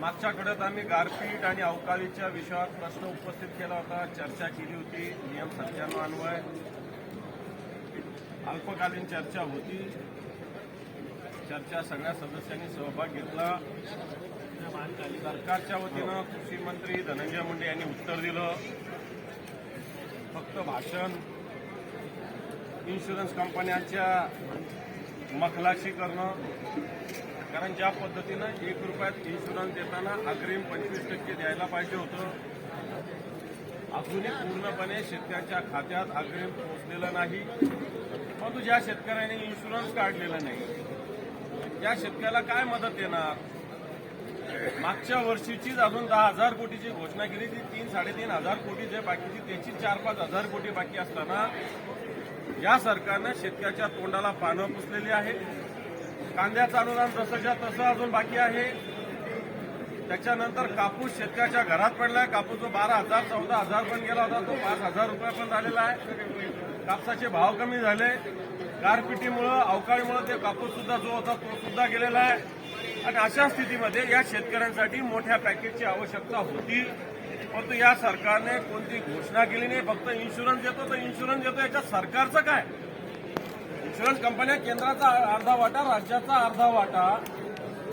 मागच्या आठवड्यात आम्ही गारपीट आणि अवकाळीच्या विषयावर प्रश्न उपस्थित केला होता. चर्चा केली होती. नियम सत्त्याण्णव अन्वय अल्पकालीन चर्चा होती. चर्चा सगळ्या सदस्यांनी सहभाग घेतला. सरकारच्या वतीनं कृषी मंत्री धनंजय मुंडे यांनी उत्तर दिलं. फक्त भाषण. इन्शुरन्स कंपन्यांच्या मखलाशी करणं. कारण ज्या पद्धतीनं एक रुपयात इन्शुरन्स देताना अग्रिम पंचवीस टक्के द्यायला पाहिजे होतं. अजूनही पूर्णपणे शेतकऱ्याच्या खात्यात अग्रिम पोहोचलेलं नाही. परंतु ज्या शेतकऱ्याने इन्शुरन्स काढलेला नाही त्या शेतकऱ्याला काय मदत येणार मागच्या वर्षीचीच अजून दहा हजार कोटीची घोषणा केली ती तीन साडेतीन हजार कोटी जे बाकीची त्याची चार पाच हजार कोटी बाकी असताना या सरकारनं शेतकऱ्याच्या तोंडाला पानं पुसलेली आहे कांद्याचं अनुदान जसंच्या तसं अजून बाकी आहे. त्याच्यानंतर कापूस शेतकऱ्याच्या घरात पडलाय. कापूस जो बारा हजार चौदा हजार पण गेला होता. तो पाच हजार रुपये पण झालेला आहे. कापसाचे भाव कमी झाले. गारपिटीमुळं अवकाळीमुळं ते कापूस सुद्धा जो होता तो सुद्धा गेलेला आहे. आणि अशा स्थितीमध्ये या शेतकऱ्यांसाठी मोठ्या पॅकेजची आवश्यकता होती. परंतु या सरकारने कोणती घोषणा केली नाही? फक्त इन्शुरन्स देतो तर इन्शुरन्स देतो. याच्यात सरकारचं काय? इन्शुरन्स कंपन्या केंद्राचा अर्धा वाटा राज्याचा अर्धा वाटा.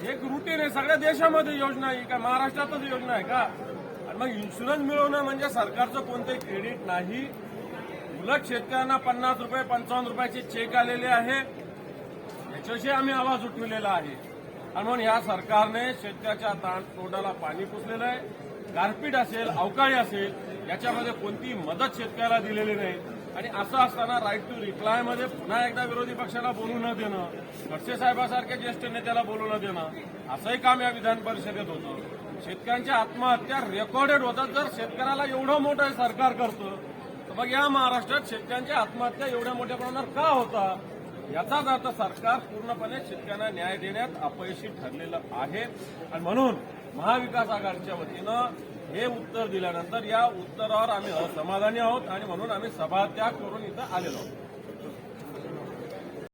एक रुटीन आहे सगळ्या देशामध्ये योजना आहे का महाराष्ट्रातच योजना आहे का? आणि मग इन्शुरन्स मिळवणं म्हणजे सरकारचं कोणतंही क्रेडिट नाही. उलट शेतकऱ्यांना पन्नास रुपये पंचावन्न रुपयाचे चेक आलेले आहे. याच्याशी आम्ही आवाज उठविलेला आहे. आणि म्हणून या सरकारने शेतकऱ्याच्या ताण तोंडाला पाणी पुसलेलं आहे. गारपीट असेल अवकाळी असेल याच्यामध्ये कोणतीही मदत शेतकऱ्याला दिलेली नाही. आणि असं असताना राईट टू रिप्लायमध्ये पुन्हा एकदा विरोधी पक्षाला बोलू न देणं खडसे साहेबासारख्या ज्येष्ठ नेत्याला बोलू न देणं असंही काम या विधान परिषदेत होतं. शेतकऱ्यांच्या आत्महत्या रेकॉर्डेड होतात. जर शेतकऱ्याला एवढं मोठं सरकार करतं तर मग या महाराष्ट्रात शेतकऱ्यांच्या आत्महत्या एवढ्या मोठ्या प्रमाणावर का होता? याचाच अर्थ सरकार पूर्णपणे शेतकऱ्यांना न्याय देण्यात अपयशी ठरलेलं आहे. आणि म्हणून महाविकास आघाडीच्या वतीनं हे उत्तर दिल्यानंतर या उत्तरावर आम्ही असमाधानी आहोत आणि म्हणून आम्ही सभात्याग करून इथं आलेलो आहोत.